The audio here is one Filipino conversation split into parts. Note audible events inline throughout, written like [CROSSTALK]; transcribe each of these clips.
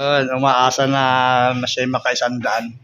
Yun, umaasa na, siya makaisandaan.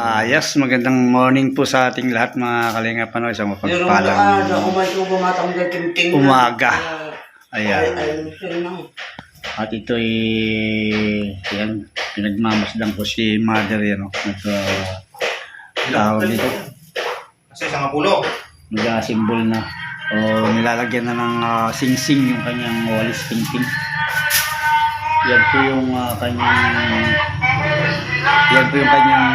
Ah, yes, magandang morning po sa ating lahat mga kalinga pano isang Pero mapagpalang ah, umaga. Ay, Ayan. ay. At ito'y yan, pinagmamasdan ko si mother yan. Oh. Nag, uh, tawag dito, Kasi isang pulo. nag-symbol na. O nilalagyan na ng ah, sing-sing yung kanyang walis ting-ting. Yan po yung ah, kanyang yan po yung kanyang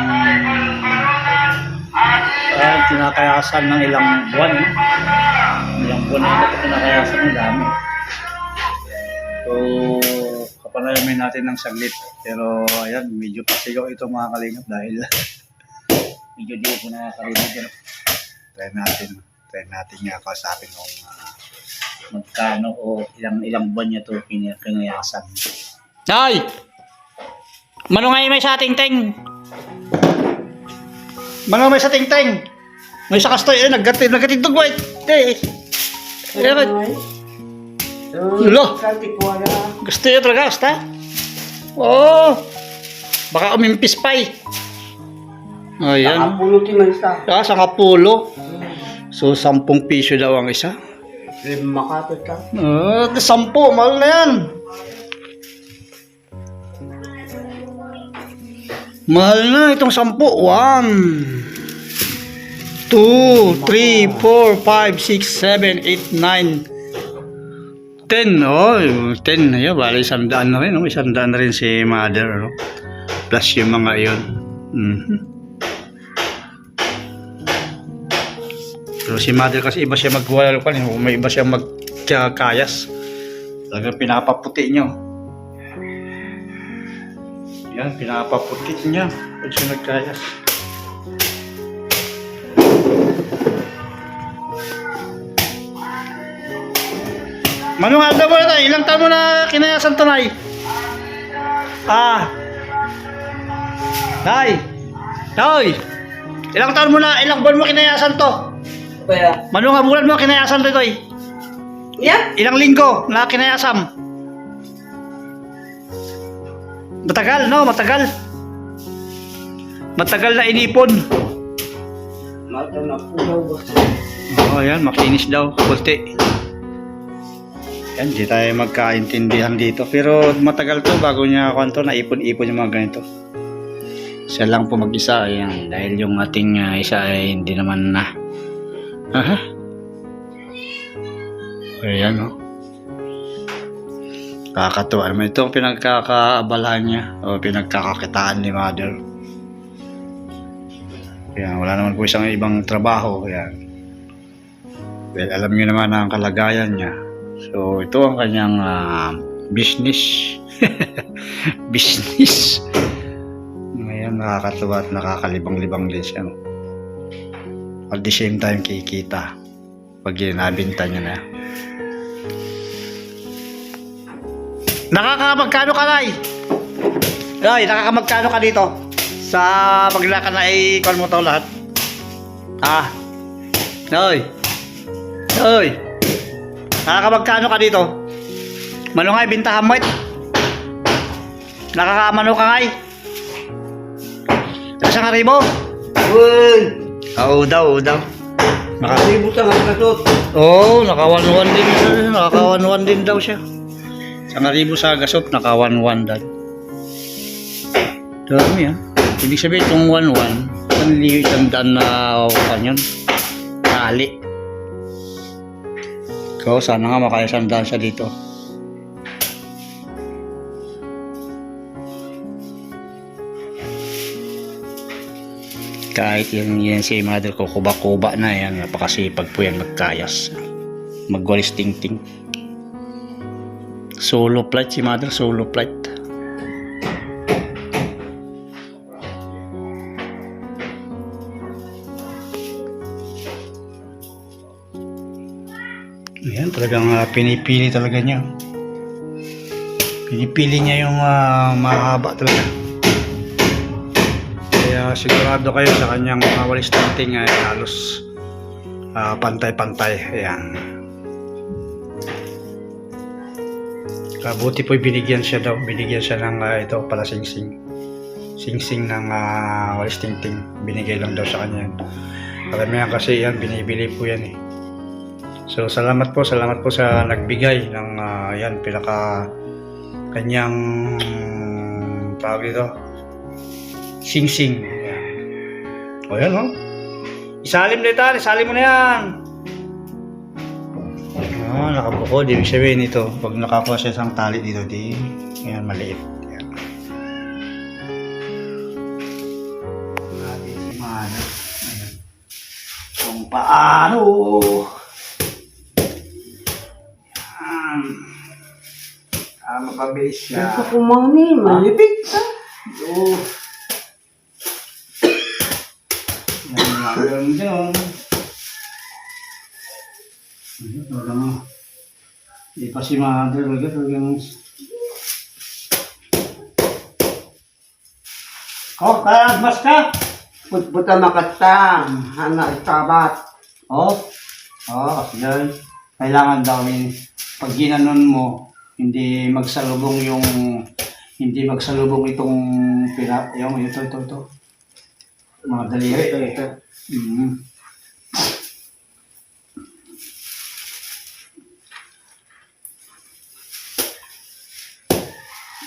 ah, kinakayasan ng ilang buwan. No? Ilang buwan na ito kinakayasan ng dami. So, kapanayamin natin ng saglit. Pero, ayan, medyo pasigaw ito mga kalingap dahil [LAUGHS] medyo di ko nakakarinig. Ano? Try natin. Try natin nga kausapin kung ah, magkano o ilang ilang buwan niya ito pina- pinayasan. Ay! Mano nga may sa ting-ting? Mano may sa ting-ting? May sa kastoy, eh, naggatid, naggatidog, wait! Eh, eh, Lo. Gusto yun talaga, basta? Oo. Baka umimpis pa eh. Ayan. Nakapuluti man sa. Ah, sa kapulo. So, sampung piso daw ang isa. Makapit ka. Ah, sampu, mahal na yan. Mahal na itong sampu. One, two, three, four, five, six, seven, eight, nine, ten. Oh, ten. Ayan, bali isang daan na rin. Oh. Isang daan na rin si mother. Oh. Plus yung mga iyon. Mhm. Pero si mother kasi iba siya lokal, may iba siya magkayas. Talagang pinapaputi niyo. Yan, pinapaputi niya pag siya nagkayas. Manong Alda mo na ilang taon mo na kinayasan to, Nay? Ah. Nay. Nay. Ilang taon mo na, ilang buwan mo kinayasan to? Kaya. Mano nga bulan mo kinayasan to itoy? Yeah. Ilang linggo na kinayasam? Matagal, no? Matagal. Matagal na inipon. Mata na pulo ba? Oo, oh, yan. Makinis daw. Kunti. Yan, di tayo magkaintindihan dito. Pero matagal to bago niya kwanto na ipon-ipon yung mga ganito. Siya lang po mag-isa. Ayan, dahil yung ating ah, isa ay hindi naman na. Aha. Ayan, oh. Kakatuwa naman. Ito ang pinagkakaabalahan niya o pinagkakakitaan ni mother. Kaya wala naman po isang ibang trabaho. Kaya well, alam niyo naman ang kalagayan niya. So, ito ang kanyang ah, business. [LAUGHS] business. Ngayon, nakakatuwa at nakakalibang-libang din siya. At the same time, kikita pag ginabinta niya na. Nakakamagkano ka, Nay? Nay, nakakamagkano ka dito? Sa paglaka na kung mo to lahat? Ah. Nay. Nay. Nakakamagkano ka dito? Mano nga bintahan mo it? Nakakamano ka eh? Isang aribo? Uy! Oo daw, oo daw. Naka Nakalimutan ang kasot. Oo, oh, naka-1-1 din siya. Naka-1-1 din daw siya. Isang aribo sa gasot, naka-1-1 daw. Dami ah. Ibig sabihin itong 1-1, panli isang daan na kanyon. Tali. Ikaw, sana nga makaya isang daan siya dito. kahit yan, yan si mother ko kuba-kuba na yan napakasipag po yan magkayas Magwalis ting-ting. Solo flight si mother, solo flight. Ayan, talagang ah, pinipili talaga niya. Pinipili niya yung ah, mahaba talaga. Kaya sigurado kayo sa kanyang mga walis tinting ay halos ah, pantay-pantay. Ayan. Kabuti po'y binigyan siya daw. Binigyan siya ng ah, ito pala sing-sing. Sing-sing ng uh, walis tingting. Binigay lang daw sa kanya yan. Karamihan kasi yan, binibili po yan eh. So salamat po, salamat po sa nagbigay ng ah, yan, pinaka kanyang tawag dito, sing-sing. Ayan. O yan o. Isalim na ito, isalim mo na yan. Ah, nakabukod. Ibig sabihin ito, pag nakakuha siya isang tali dito, di, yan, maliit. Yan. Natin si Mana. Ayan. Kung paano. Yan. Ah, mapabilis siya. Nakakumangin, malipit ka. Oo. Yan nga, ganun dyan. Ayun, talagang, Hindi pa si mother, talaga talagang... Oh, kalagmas ka! Putputa makata, hana ikabat. Oh, oh, yan. Kailangan daw eh, pag ginanon mo, hindi magsalubong yung hindi magsalubong itong pina, yung ito, ito, ito. Mga daliri. Ito, ito. Mm.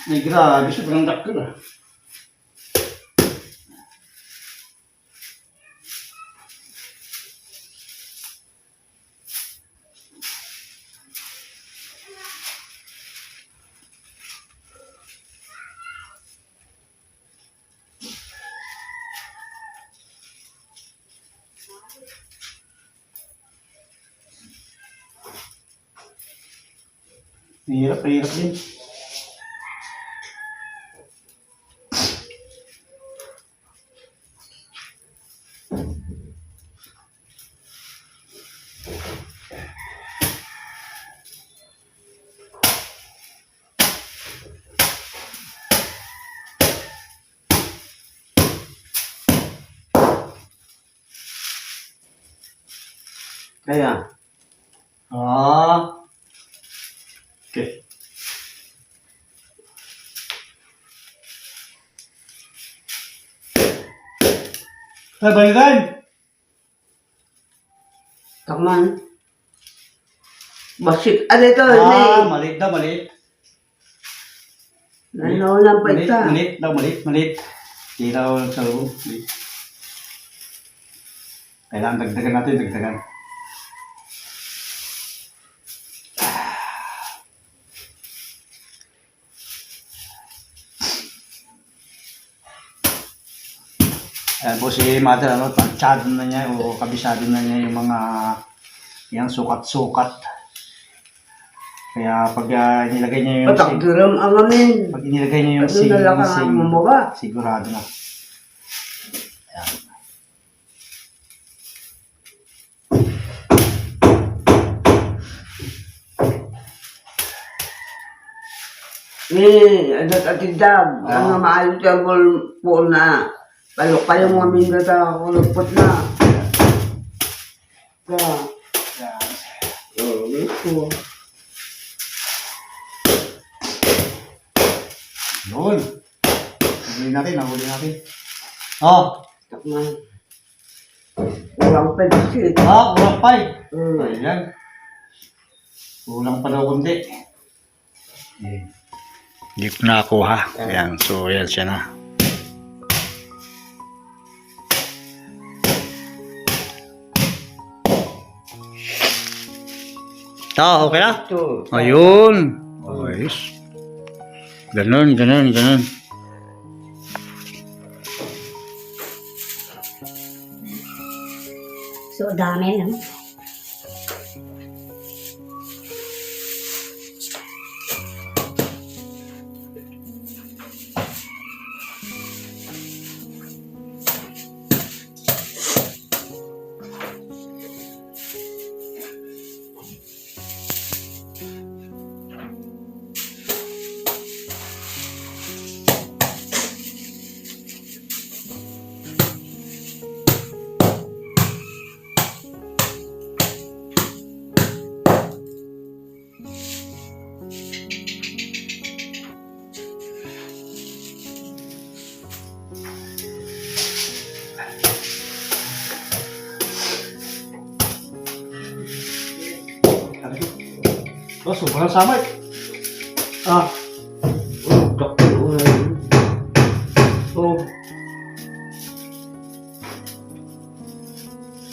Ay, grabe siya. Parang dakil ah. Hirap, hirap. Kaya, Ah. Okay. Ay, balikan! takman. Basik, ano ito, Ah, ah, maliit daw, maliit. Nanawalan pa ita. maliit daw, maliit, maliit. Hindi daw sa loob. Maliit. Kailangan dagdagan natin, dagdagan. Po si mother, ano, tansyado na niya o kabisado na niya yung mga yung sukat-sukat. Kaya pag ah, nilagay niya yung Patakdiram ang amin. pag inilagay niya yung Ano na lang ang sing, mamaga? sigurado na. Ayan. Eh, ano tatidab. Ang maalit ang pul- po na. Palok pa yung mga mindata kulupot na. Kaya, Ayan. oh, ito. Yun. Nahuli natin, nahuli natin. Oh, Takman. Walang pansit. ah, kulang pa eh. Mm. Ayan. Kulang pa daw kundi. Hindi ko nakakuha. Ayan, so ayan siya na. Ah, okay na? Ito. Ayun. Ayos. Ganun, ganun, ganun. So, dami, no? Oh, sobrang samay. Ah, Doktor ko na yun. so...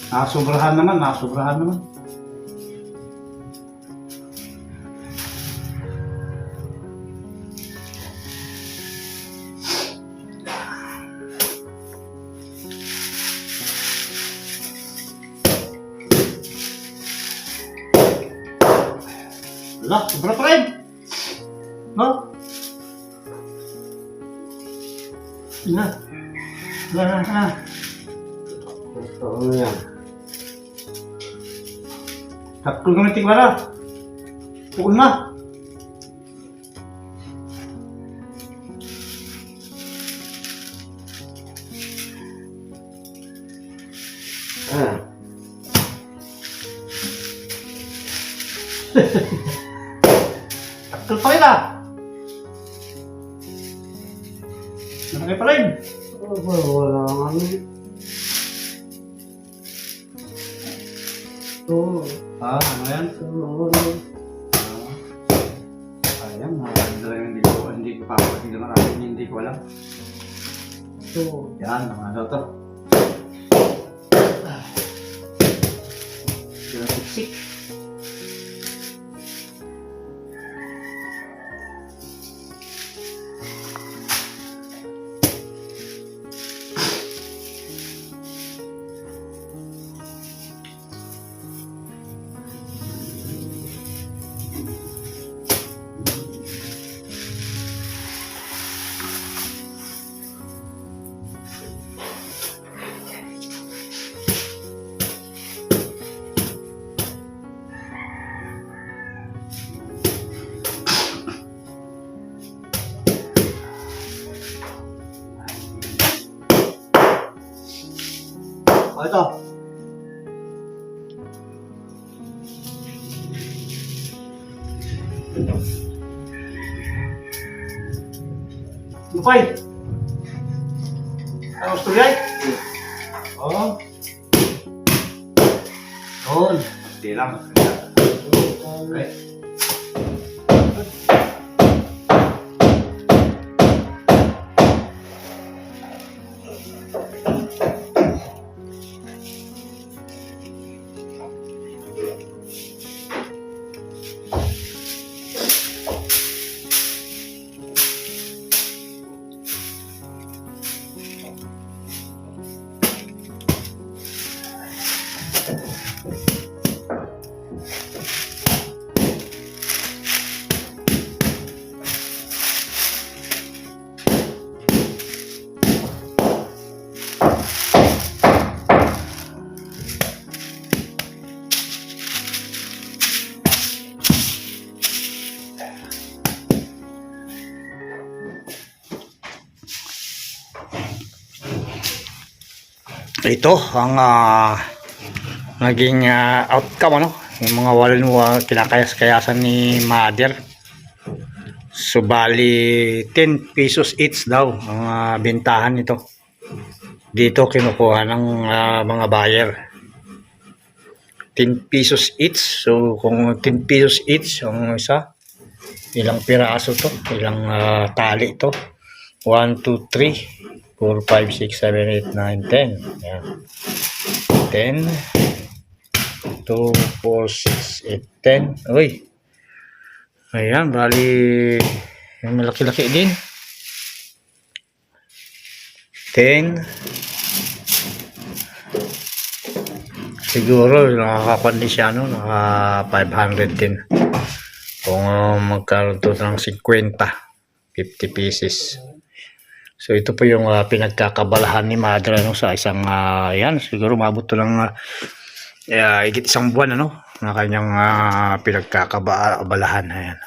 Nakasobrahan naman, nakasobrahan naman. Wala, sobra pa rin. No? Na. Na, na, na. Doktor ko na yan. Takul kami tigbara. Pukul na. Ah. [LAUGHS] Takul pa rin ah. Nakakay pa rin. Oh, wala nga ano. Oo. Ah, ano yan? Oo. Ayan, nakakanda lang hindi ko, hindi ko pa hindi marami, hindi ko alam. Oo. Yan, mga ano to. Sila siksik. Lupay. Ang gusto yan? Oo. Doon. Hindi lang. Okay. Ito ang ah, naging ah, outcome ano? Yung mga walin uh, kinakayas-kayasan ni mother subali 10 pesos each daw ang ah, bintahan nito. Dito kinukuha ng ah, mga buyer. 10 pesos each. So kung 10 pesos each ang isa ilang piraso to? Ilang ah, tali to? 1, 2, 3 4, 5, 6, 7, 8, 9, 10. Ayan. 10. 2, 4, 6, 8, 10. Uy. Ayan, bali yung malaki-laki din. 10. Siguro nakakakundi siya no, naka 500 din. Kung uh, magkaroon to ng 50, 50 pieces. So ito po yung ah, pinagkakabalahan ni Madre ano, sa isang ah, yan, siguro mabot lang uh, higit isang buwan ano na kanyang ah, pinagkakabalahan ayan.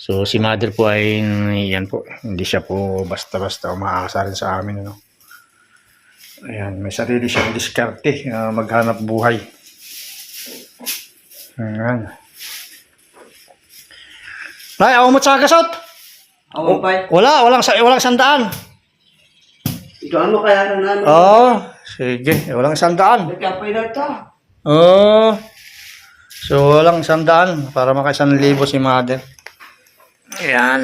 So si Mother po ay yan po, hindi siya po basta-basta umaasa rin sa amin ano. Ayan, may sarili siyang diskarte, ah, maghanap buhay. Ayan. Nay, ako mo sa gasot. Awang pa. Wala, walang sa walang sandaan. Ito ano kaya na namin? Oo, sige, walang sandaan. Nagkapay na ito. Oo. So, walang isang daan para maka isang libo si mother. Ayan.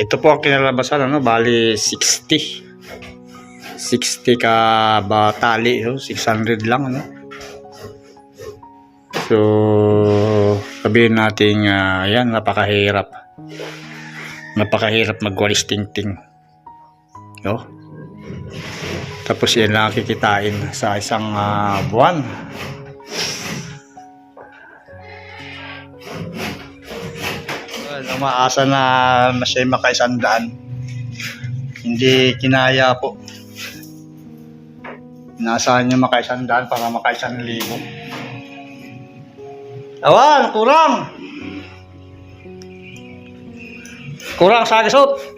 Ito po ang kinalabasan, ano, bali 60. 60 ka ba tali, no? 600 lang, ano. So, sabihin natin, ah, ayan, napakahirap. Napakahirap magwalis ting-ting. No? Tapos yan lang kikitain sa isang ah, buwan. Umaasa na, siya makaisandaan. Hindi kinaya po. Inaasahan niya makaisandaan para makaisang libo. Awan, kurang! Kurang sa agisot!